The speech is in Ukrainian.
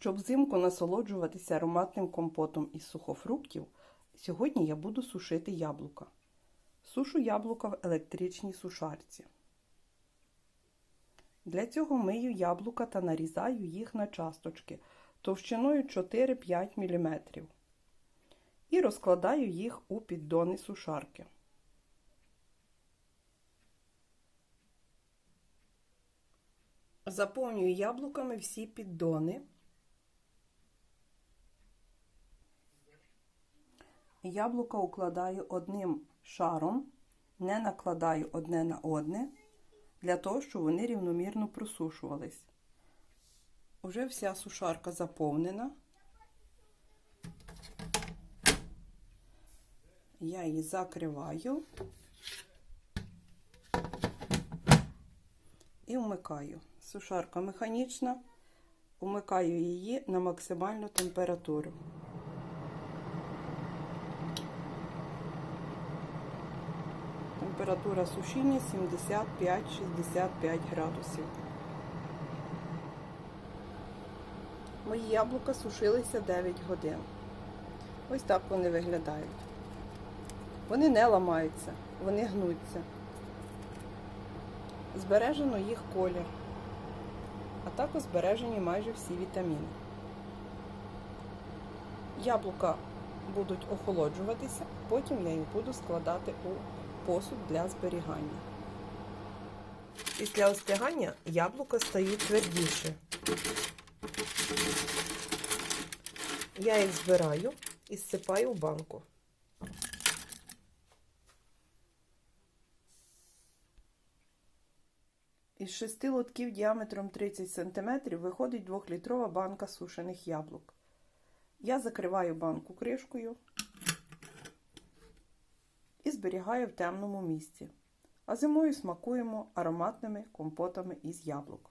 Щоб взимку насолоджуватися ароматним компотом із сухофруктів, сьогодні я буду сушити яблука. Сушу яблука в електричній сушарці. Для цього мию яблука та нарізаю їх на часточки товщиною 4-5 мм і розкладаю їх у піддони сушарки. Заповнюю яблуками всі піддони. Яблука укладаю одним шаром, не накладаю одне на одне, для того, щоб вони рівномірно просушувались. Уже вся сушарка заповнена. Я її закриваю і вмикаю. Сушарка механічна, вмикаю її на максимальну температуру. Температура сушіння 75-65 градусів. Мої яблука сушилися 9 годин. Ось так вони виглядають. Вони не ламаються, вони гнуться. Збережено їх колір, а також збережені майже всі вітаміни. Яблука будуть охолоджуватися, потім я їх буду складати у посуд для зберігання. Після остигання яблука стають твердіше. Я їх збираю і зсипаю в банку. Із шести лотків діаметром 30 см виходить 2-літрова банка сушених яблук. Я закриваю банку кришкою і зберігаю в темному місці. А зимою смакуємо ароматними компотами із яблук.